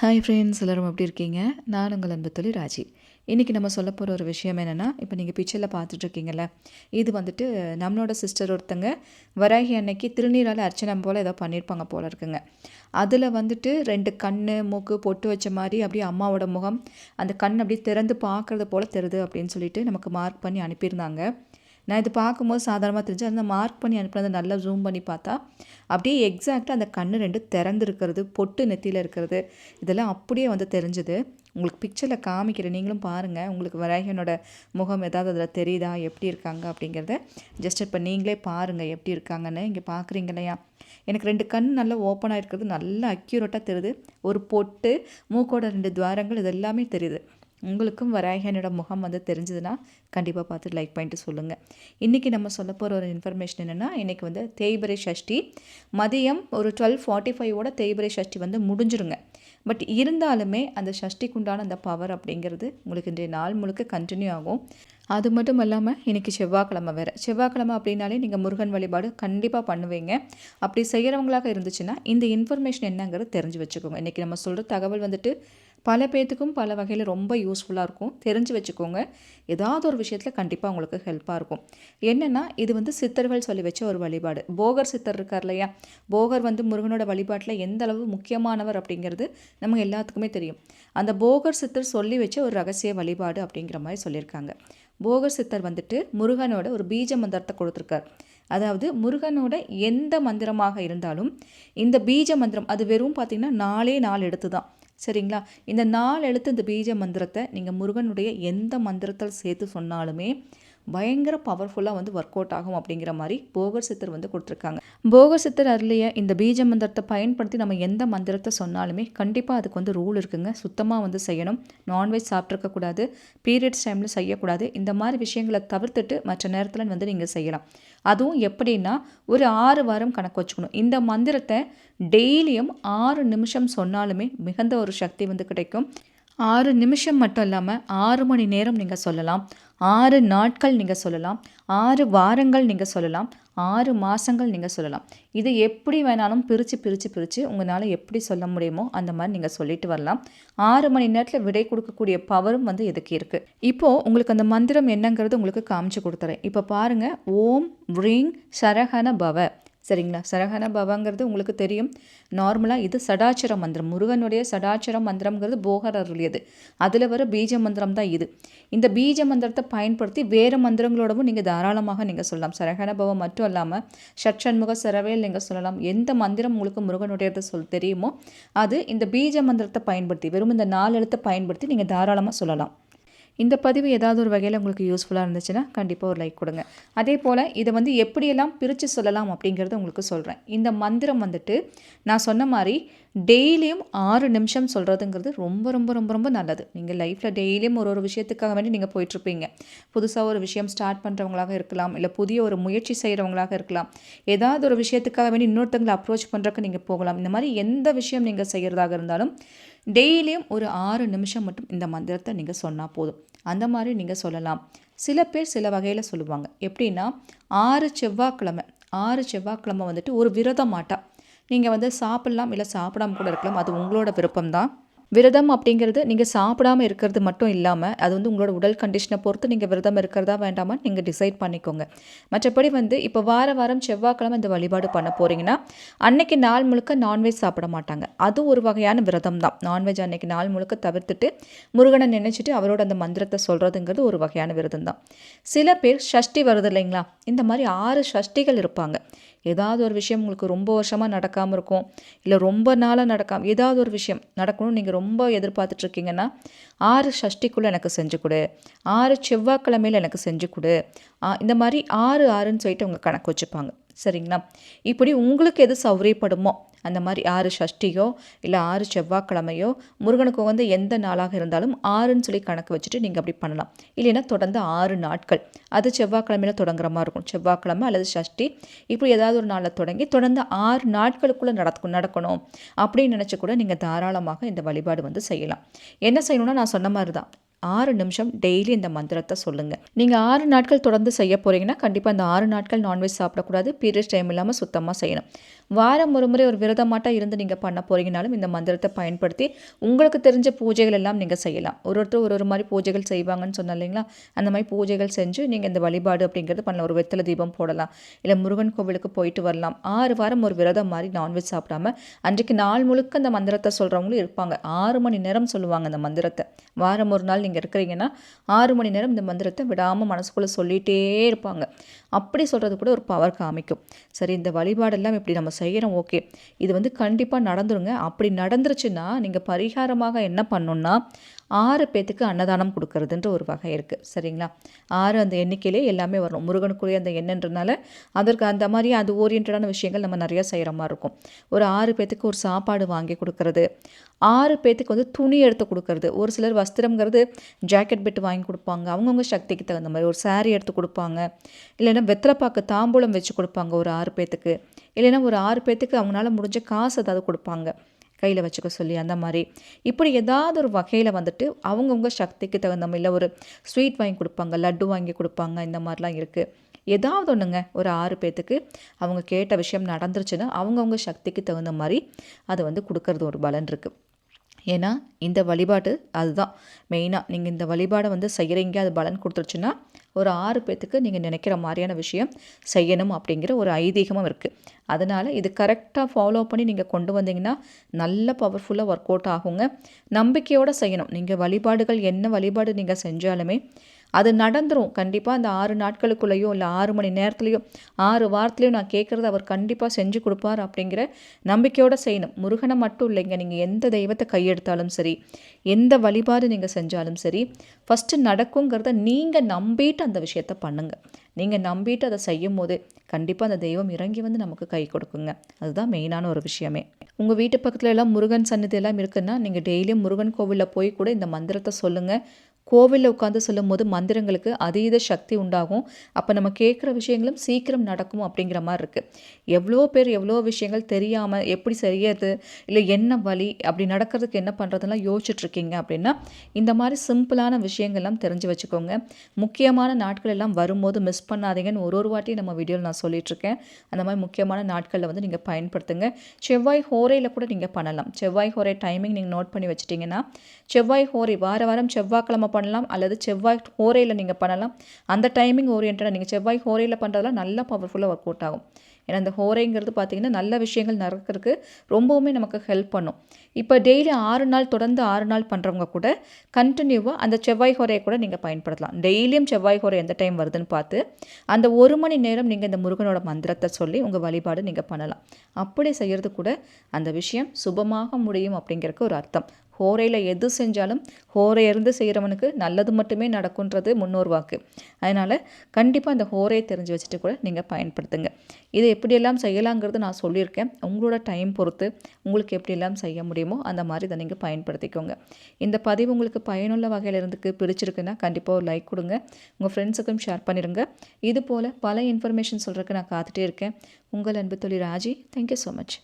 Hi friends எல்லோரும் எப்படி இருக்கீங்க? நான் உங்கள் அன்பு தொழில் ராஜி. இன்றைக்கி நம்ம சொல்ல போகிற ஒரு விஷயம் என்னென்னா இப்போ நீங்கள் பிக்சரில் பார்த்துட்ருக்கீங்கல்ல இது வந்துட்டு நம்மளோட சிஸ்டர் ஒருத்தங்க வராகி அன்னைக்கு திருநீரால் அர்ச்சனை போல் ஏதோ பண்ணியிருப்பாங்க போல் இருக்குங்க. அதில் வந்துட்டு ரெண்டு கண் மூக்கு பொட்டு வச்ச மாதிரி அப்படியே அம்மாவோட முகம் அந்த கண் அப்படியே திறந்து பார்க்குறது போல் தெருது அப்படின்னு சொல்லிட்டு நமக்கு மார்க் பண்ணி அனுப்பியிருந்தாங்க. நான் இது பார்க்கும்போது சாதாரணமாக தெரிஞ்சு அந்த மார்க் பண்ணி அனுப்புனதை நல்லா ஜூம் பண்ணி பார்த்தா அப்படியே எக்ஸாக்டாக அந்த கண் ரெண்டு திறந்துருக்கிறது பொட்டு நெத்தியில் இருக்கிறது இதெல்லாம் அப்படியே வந்து தெரிஞ்சுது. உங்களுக்கு பிக்சரில் காமிக்கிறேன் நீங்களும் பாருங்கள் உங்களுக்கு வராகியனோட முகம் ஏதாவது அதில் தெரியுதா எப்படி இருக்காங்க அப்படிங்கிறத ஜஸ்ட் இப்போ நீங்களே பாருங்கள் எப்படி இருக்காங்கன்னு. இங்கே பார்க்குறீங்க இல்லையா? எனக்கு ரெண்டு கண் நல்லா ஓப்பனாக இருக்கிறது நல்லா அக்யூரேட்டாக தெரியுது. ஒரு பொட்டு மூக்கோட ரெண்டு துவாரங்கள் இது எல்லாமே தெரியுது. உங்களுக்கும் வராயகனோட முகம் வந்து தெரிஞ்சதுன்னா கண்டிப்பாக பார்த்து லைக் பண்ணிட்டு சொல்லுங்கள் இன்றைக்கி நம்ம சொல்ல போகிற ஒரு இன்ஃபர்மேஷன் என்னென்னா இன்றைக்கி வந்து தேய்பிரை சஷ்டி. மதியம் ஒரு டுவெல் ஃபார்ட்டி ஃபைவோட தேய்பிரை சஷ்டி வந்து முடிஞ்சிருங்க. பட் இருந்தாலுமே அந்த சஷ்டிக்குண்டான அந்த பவர் அப்படிங்கிறது உங்களுக்கு இன்றைய நாள் முழுக்க கண்டினியூ ஆகும். அது மட்டும் இல்லாமல் இன்றைக்கி செவ்வாய்க்கிழமை வேறு. செவ்வாய்க்கிழமை அப்படின்னாலே நீங்கள் முருகன் வழிபாடு கண்டிப்பாக பண்ணுவீங்க. அப்படி செய்கிறவங்களாக இருந்துச்சுன்னா இந்த இன்ஃபர்மேஷன் என்னங்கிறது தெரிஞ்சு வச்சுக்கோங்க. இன்றைக்கி நம்ம சொல்கிற தகவல் வந்துட்டு பல பேர்த்துக்கும் பல வகையில் ரொம்ப யூஸ்ஃபுல்லாக இருக்கும். தெரிஞ்சு வச்சுக்கோங்க. ஏதாவது ஒரு விஷயத்தில் கண்டிப்பாக உங்களுக்கு ஹெல்ப்பாக இருக்கும். என்னென்னா இது வந்து சித்தர்கள் சொல்லி வச்ச ஒரு வழிபாடு. போகர் சித்தர் இருக்கார் இல்லையா? போகர் வந்து முருகனோட வழிபாட்டில் எந்த அளவு முக்கியமானவர் அப்படிங்கிறது நம்ம எல்லாத்துக்குமே தெரியும். அந்த போகர் சித்தர் சொல்லி வச்ச ஒரு ரகசிய வழிபாடு அப்படிங்கிற மாதிரி சொல்லியிருக்காங்க. போகர் சித்தர் வந்துட்டு முருகனோட ஒரு பீஜ மந்திரத்தை கொடுத்துருக்கார். அதாவது முருகனோட எந்த மந்திரமாக இருந்தாலும் இந்த பீஜ மந்திரம் அது வெறும் பார்த்திங்கன்னா நாலே நாலு எடுத்து தான் சரிங்களா? இந்த நாலு எழுத்து இந்த பீஜ மந்திரத்தை நீங்கள் முருகனுடைய எந்த மந்திரத்தில் சேர்த்து சொன்னாலுமே பயங்கர பவர்ஃபுல்லாக வந்து ஒர்க் அவுட் ஆகும் அப்படிங்கிற மாதிரி போகர் சித்தர் வந்து கொடுத்துருக்காங்க. போகர் சித்தர் அருளிய இந்த பீஜ மந்திரத்தை பயன்படுத்தி நம்ம எந்த மந்திரத்தை சொன்னாலுமே கண்டிப்பாக அதுக்கு வந்து ரூல் இருக்குங்க. சுத்தமாக வந்து செய்யணும். நான்வெஜ் சாப்பிட்ருக்கக்கூடாது பீரியட்ஸ் டைமில் செய்யக்கூடாது. இந்த மாதிரி விஷயங்களை தவிர்த்துட்டு மற்ற நேரத்தில் வந்து நீங்கள் செய்யலாம். அதுவும் எப்படின்னா ஒரு ஆறு வாரம் கணக்கு வச்சுக்கணும். இந்த மந்திரத்தை டெய்லியும் ஆறு நிமிஷம் சொன்னாலுமே மிகுந்த ஒரு சக்தி வந்து கிடைக்கும். ஆறு நிமிஷம் மட்டும் இல்லாமல் ஆறு மணி நேரம் நீங்கள் சொல்லலாம். ஆறு நாட்கள் நீங்கள் சொல்லலாம். ஆறு வாரங்கள் நீங்கள் சொல்லலாம். ஆறு மாதங்கள் நீங்கள் சொல்லலாம். இது எப்படி வேணாலும் பிரித்து பிரித்து பிரித்து உங்களால் எப்படி சொல்ல முடியுமோ அந்த மாதிரி நீங்கள் சொல்லிட்டு வரலாம். ஆறு மணி நேரத்தில் விடை கொடுக்கக்கூடிய பவரும் வந்து இதுக்கு இருக்குது இப்போது உங்களுக்கு அந்த மந்திரம் என்னங்கிறது உங்களுக்கு காமிச்சு கொடுத்துறேன். இப்போ பாருங்கள் ஓம் ரீங் சரஹன பவ. சரிங்களா? சரகன பவங்கிறது உங்களுக்கு தெரியும். நார்மலாக இது சடாச்சர மந்திரம். முருகனுடைய சடாச்சர மந்திரம்ங்கிறது போகர் அருளியது. அதில் வர பீஜ மந்திரம் தான் இது. இந்த பீஜ மந்திரத்தை பயன்படுத்தி வேறு மந்திரங்களோடவும் நீங்கள் தாராளமாக நீங்கள் சொல்லலாம். சரகன பவம் மட்டும் இல்லாமல் ஷட்சண்முக சரவேல் நீங்கள் சொல்லலாம். எந்த மந்திரம் உங்களுக்கு முருகனுடையது சொல் தெரியுமோ அது இந்த பீஜ மந்திரத்தை பயன்படுத்தி வெறும் இந்த நாலு எழுத்தை பயன்படுத்தி நீங்கள் தாராளமாக சொல்லலாம். இந்த பதிவு ஏதாவது ஒரு வகையில் உங்களுக்கு யூஸ்ஃபுல்லாக இருந்துச்சுன்னா கண்டிப்பாக ஒரு லைக் கொடுங்க. அதே போல் இதை வந்து எப்படியெல்லாம் பிரித்து சொல்லலாம் அப்படிங்கிறத உங்களுக்கு சொல்கிறேன் இந்த மந்திரம் வந்துட்டு நான் சொன்ன மாதிரி டெய்லியும் ஆறு நிமிஷம் சொல்கிறதுங்கிறது ரொம்ப ரொம்ப ரொம்ப ரொம்ப நல்லது. நீங்கள் லைஃப்பில் டெய்லியும் ஒரு ஒரு விஷயத்துக்காக வேண்டி நீங்கள் போயிட்டுருப்பீங்க. புதுசாக ஒரு விஷயம் ஸ்டார்ட் பண்ணுறவங்களாக இருக்கலாம் இல்லை புதிய ஒரு முயற்சி செய்கிறவங்களாக இருக்கலாம். ஏதாவது ஒரு விஷயத்துக்காக வேண்டி இன்னொருத்தங்களை அப்ரோச் பண்ணுறக்கு நீங்கள் போகலாம். இந்த மாதிரி எந்த விஷயம் நீங்கள் செய்கிறதாக இருந்தாலும் டெய்லியும் ஒரு ஆறு நிமிஷம் மட்டும் இந்த மந்திரத்தை நீங்கள் சொன்னால் போதும். அந்த மாதிரி நீங்கள் சொல்லலாம். சில பேர் சில வகையில் சொல்லுவாங்க. எப்படின்னா ஆறு செவ்வாய்க்கிழமை ஆறு செவ்வாய்க்கிழமை வந்துட்டு ஒரு விரதம் மாட்டா நீங்கள் வந்து சாப்பிட்லாம் இல்லை சாப்பிடாம கூட இருக்கலாம். அது உங்களோட விருப்பம் தான் விரதம் அப்படிங்கிறது நீங்கள் சாப்பிடாமல் இருக்கிறது மட்டும் இல்லாமல் அது வந்து உங்களோட உடல் கண்டிஷனை பொறுத்து நீங்கள் விரதம் இருக்கிறதா வேண்டாமா நீங்கள் டிசைட் பண்ணிக்கோங்க. மற்றபடி வந்து இப்போ வார வாரம் செவ்வாய்க்கிழமை இந்த வழிபாடு பண்ண போகிறீங்கன்னா அன்னைக்கு நாள் முழுக்க நான்வெஜ் சாப்பிட மாட்டாங்க. அது ஒரு வகையான விரதம் தான். நான்வெஜ் அன்னைக்கு நாள் முழுக்க தவிர்த்துட்டு முருகனை நினச்சிட்டு அவரோட அந்த மந்திரத்தை சொல்கிறதுங்கிறது ஒரு வகையான விரதம் தான். சில பேர் ஷஷ்டி வருது இல்லைங்களா? இந்த மாதிரி ஆறு ஷஷ்டிகள் இருப்பாங்க. ஏதாவது ஒரு விஷயம் உங்களுக்கு ரொம்ப வருஷமாக நடக்காமல் இருக்கும் இல்லை ரொம்ப நாளாக நடக்காமல் ஏதாவது ஒரு விஷயம் நடக்கணும்னு நீங்கள் ரொம்ப எதிர்பார்த்துட்ருக்கீங்கன்னா ஆறு சஷ்டிக்குள்ளே எனக்கு செஞ்சு கொடு ஆறு செவ்வாய்க்கிழமையில் எனக்கு செஞ்சு கொடு. இந்த மாதிரி ஆறு ஆறுன்னு சொல்லிட்டு அவங்க கணக்கு வச்சுப்பாங்க. சரிங்களா? இப்படி உங்களுக்கு எது சௌரியப்படுமோ அந்த மாதிரி ஆறு சஷ்டியோ இல்லை ஆறு செவ்வாய்க்கிழமையோ முருகனுக்கு வந்து எந்த நாளாக இருந்தாலும் ஆறுன்னு சொல்லி கணக்கு வச்சுட்டு நீங்கள் அப்படி பண்ணலாம். இல்லைன்னா தொடர்ந்து ஆறு நாட்கள். அது செவ்வாய்க்கிழமையில் தொடங்குற மாதிரி இருக்கும். செவ்வாய்க்கிழமை அல்லது சஷ்டி இப்படி ஏதாவது ஒரு நாளில் தொடங்கி தொடர்ந்து ஆறு நாட்களுக்குள்ளே நடக்கும் நடக்கணும் அப்படின்னு நினச்சி கூட நீங்கள் தாராளமாக இந்த வழிபாடு வந்து செய்யலாம். என்ன செய்யணும்னா நான் சொன்ன மாதிரி தான் ஆறு நிமிஷம் டெய்லி இந்த மந்திரத்தை சொல்லுங்கள் நீங்கள் ஆறு நாட்கள் தொடர்ந்து செய்ய போகிறீங்கன்னா கண்டிப்பாக அந்த ஆறு நாட்கள் நான்வெஜ் சாப்பிடக்கூடாது. பீரியட்ஸ் டைம் இல்லாமல் சுத்தமாக செய்யணும். வாரம் ஒரு முறை ஒரு விரதமாட்டாக இருந்து நீங்கள் பண்ண போகிறீங்கனாலும் இந்த மந்திரத்தை பயன்படுத்தி உங்களுக்கு தெரிஞ்ச பூஜைகள் எல்லாம் நீங்கள் செய்யலாம். ஒரு ஒருத்தர் ஒரு ஒரு மாதிரி பூஜைகள் செய்வாங்கன்னு சொன்ன இல்லைங்களா? அந்த மாதிரி பூஜைகள் செஞ்சு நீங்கள் இந்த வழிபாடு அப்படிங்கிறது பண்ணலாம். ஒரு வெத்தலை தீபம் போடலாம். இல்லை முருகன் கோவிலுக்கு போயிட்டு வரலாம். ஆறு வாரம் ஒரு விரதம் மாதிரி நான்வெஜ் சாப்பிடாம அன்றைக்கு நாள் முழுக்க அந்த மந்திரத்தை சொல்கிறவங்களும் இருப்பாங்க. ஆறு மணி நேரம் சொல்லுவாங்க அந்த மந்திரத்தை. வாரம் ஒரு நாள் நீங்கள் இருக்கிறீங்கன்னா ஆறு மணி நேரம் இந்த மந்திரத்தை விடாமல் மனசுக்குள்ளே சொல்லிகிட்டே இருப்பாங்க. அப்படி சொல்கிறது கூட ஒரு பவர் காமிக்கும். சரி இந்த வழிபாடெல்லாம் இப்படி நம்ம செய்கிறோம் ஓகே. இது வந்து கண்டிப்பாக நடந்துருங்க. அப்படி நடந்துருச்சுன்னா நீங்கள் பரிகாரமாக என்ன பண்ணணுன்னா ஆறு பேத்துக்கு அன்னதானம் கொடுக்கறதுன்ற ஒரு வகை இருக்குது சரிங்களா? ஆறு அந்த எண்ணிக்கையிலே எல்லாமே வரும் முருகனுக்குரிய அந்த எண்ணன்றனால அதற்கு அந்த மாதிரி அது ஓரியன்டான விஷயங்கள் நம்ம நிறையா செய்கிற மாதிரி இருக்கும். ஒரு ஆறு பேத்துக்கு ஒரு சாப்பாடு வாங்கி கொடுக்கறது. ஆறு பேத்துக்கு வந்து துணி எடுத்து கொடுக்கறது. ஒரு சிலர் வஸ்திரம்ங்கிறது ஜாக்கெட் பெட்டு வாங்கி கொடுப்பாங்க. அவங்கவுங்க சக்திக்கு தகுந்த மாதிரி ஒரு சாரீ எடுத்து கொடுப்பாங்க. இல்லைன்னா வெத்தலைப்பாக்கு தாம்பூலம் வச்சு கொடுப்பாங்க ஒரு ஆறு பேத்துக்கு. இல்லைன்னா ஒரு ஆறு பேர்த்துக்கு அவங்களால முடிஞ்ச காசு ஏதாவது கொடுப்பாங்க. கையில் வச்சுக்க சொல்லி அந்த மாதிரி. இப்படி ஏதாவது ஒரு வகையில் வந்துட்டு அவங்கவுங்க சக்திக்கு தகுந்த மாதிரி இல்லை ஒரு ஸ்வீட் வாங்கி கொடுப்பாங்க லட்டு வாங்கி கொடுப்பாங்க இந்த மாதிரிலாம் இருக்குது ஏதாவது ஒன்றுங்க ஒரு ஆறு பேத்துக்கு அவங்க கேட்ட விஷயம் நடந்துருச்சுன்னா அவங்கவுங்க சக்திக்கு தகுந்த மாதிரி அதை வந்து கொடுக்கறது ஒரு பலன் இருக்குது ஏன்னா இந்த வழிபாடு அதுதான். மெயினாக நீங்கள் இந்த வழிபாடை வந்து செய்கிறீங்க அது பலன் கொடுத்துருச்சுன்னா ஒரு ஆறு பேர்த்துக்கு நீங்கள் நினைக்கிற மாதிரியான விஷயம் செய்யணும் அப்படிங்கிற ஒரு ஐதீகமும் இருக்குது அதனால் இது கரெக்டாக ஃபாலோ பண்ணி நீங்கள் கொண்டு வந்தீங்கன்னா நல்ல பவர்ஃபுல்லாக ஒர்க் அவுட் ஆகுங்க. நம்பிக்கையோடு செய்யணும். நீங்கள் வழிபாடுகள் என்ன வழிபாடு நீங்கள் செஞ்சாலுமே அது நடந்துடும் கண்டிப்பாக அந்த ஆறு நாட்களுக்குள்ளேயோ இல்லை ஆறு மணி நேரத்துலையோ ஆறு வாரத்துலையோ நான் கேட்குறத அவர் கண்டிப்பாக செஞ்சு கொடுப்பார் அப்படிங்கிற நம்பிக்கையோடு செய்யணும். முருகனை மட்டும் இல்லைங்க நீங்கள் எந்த தெய்வத்தை கையெடுத்தாலும் சரி எந்த வழிபாடு நீங்கள் செஞ்சாலும் சரி ஃபஸ்ட்டு நடக்குங்கிறத நீங்கள் நம்பிட்டு அந்த விஷயத்த பண்ணுங்கள் நீங்கள் நம்பிட்டு அதை செய்யும் போது கண்டிப்பாக அந்த தெய்வம் இறங்கி வந்து நமக்கு கை கொடுக்குங்க. அதுதான் மெயினான ஒரு விஷயமே. உங்கள் வீட்டு பக்கத்தில் எல்லாம் முருகன் சன்னதி எல்லாம் இருக்குன்னா நீங்கள் டெய்லியும் முருகன் கோவிலில் போய் கூட இந்த மந்திரத்தை சொல்லுங்கள் கோவிலில் உட்காந்து சொல்லும் போது மந்திரங்களுக்கு அதீத சக்தி உண்டாகும். அப்போ நம்ம கேட்குற விஷயங்களும் சீக்கிரம் நடக்கும் அப்படிங்கிற மாதிரி இருக்குது எவ்வளோ பேர் எவ்வளோ விஷயங்கள் தெரியாமல் எப்படி செய்யறது? இல்லை என்ன வழி? அப்படி நடக்கிறதுக்கு என்ன பண்ணுறதுலாம் யோசிச்சுட்ருக்கீங்க அப்படின்னா இந்த மாதிரி சிம்பிளான விஷயங்கள்லாம் தெரிஞ்சு வச்சுக்கோங்க. முக்கியமான நாட்கள் எல்லாம் வரும்போது மிஸ் பண்ணாதீங்கன்னு ஒரு ஒரு வாட்டியும் நம்ம வீடியோவில் நான் சொல்லிகிட்ருக்கேன் அந்த மாதிரி முக்கியமான நாட்களில் வந்து நீங்கள் பயன்படுத்துங்க. செவ்வாய் ஹோரையில் கூட நீங்கள் பண்ணலாம். செவ்வாய் ஹோரை டைமிங் நீங்கள் நோட் பண்ணி வச்சிட்டிங்கன்னா செவ்வாய் ஹோரை வார வாரம் செவ்வாய்க்கிழமை பண்ணலாம் அல்லது செவ்வாய் ஹோரையில் நீங்கள் பண்ணலாம். அந்த டைமிங் ஓரியன்டாக நீங்கள் செவ்வாய் ஹோரையில் பண்ணுறதுலாம் நல்லா பவர்ஃபுல்லாக ஒர்க் அவுட் ஆகும். ஏன்னா அந்த ஹோரைங்கிறது பார்த்திங்கன்னா நல்ல விஷயங்கள் நடக்கிறதுக்கு ரொம்பவுமே நமக்கு ஹெல்ப் பண்ணும். இப்போ டெய்லி ஆறு நாள் தொடர்ந்து ஆறு நாள் பண்ணுறவங்க கூட கண்டினியூவாக அந்த செவ்வாய் ஹோரையை கூட நீங்கள் பயன்படுத்தலாம். டெய்லியும் செவ்வாய் ஹோரை எந்த டைம் வருதுன்னு பார்த்து அந்த ஒரு மணி நேரம் நீங்கள் இந்த முருகனோட மந்திரத்தை சொல்லி உங்கள் வழிபாடு நீங்கள் பண்ணலாம். அப்படி செய்கிறது கூட அந்த விஷயம் சுபமாக முடியும் அப்படிங்கிறதுக்கு ஒரு அர்த்தம். ஹோரையில் எது செஞ்சாலும் ஹோரை இருந்து செய்கிறவனுக்கு நல்லது மட்டுமே நடக்குன்றது முன்னோர் வாக்கு. அதனால் கண்டிப்பாக அந்த ஹோரையை தெரிஞ்சு வச்சுட்டு கூட நீங்கள் பயன்படுத்துங்க. இது எப்படியெல்லாம் செய்யலாங்கிறது நான் சொல்லியிருக்கேன். உங்களோட டைம் பொறுத்து உங்களுக்கு எப்படியெல்லாம் செய்ய முடியுமோ அந்த மாதிரி இதை நீங்கள் பயன்படுத்திக்கோங்க. இந்த பதிவு உங்களுக்கு பயனுள்ள வகையில் இருந்துக்கு பிடிச்சிருக்குன்னா கண்டிப்பாக ஒரு லைக் கொடுங்க. உங்கள் ஃப்ரெண்ட்ஸுக்கும் ஷேர் பண்ணிடுங்க. இது போல் பல இன்ஃபர்மேஷன் சொல்கிறதுக்கு நான் காத்துட்டே இருக்கேன். உங்கள் அன்பு தொழில் ராஜி. Thank you so much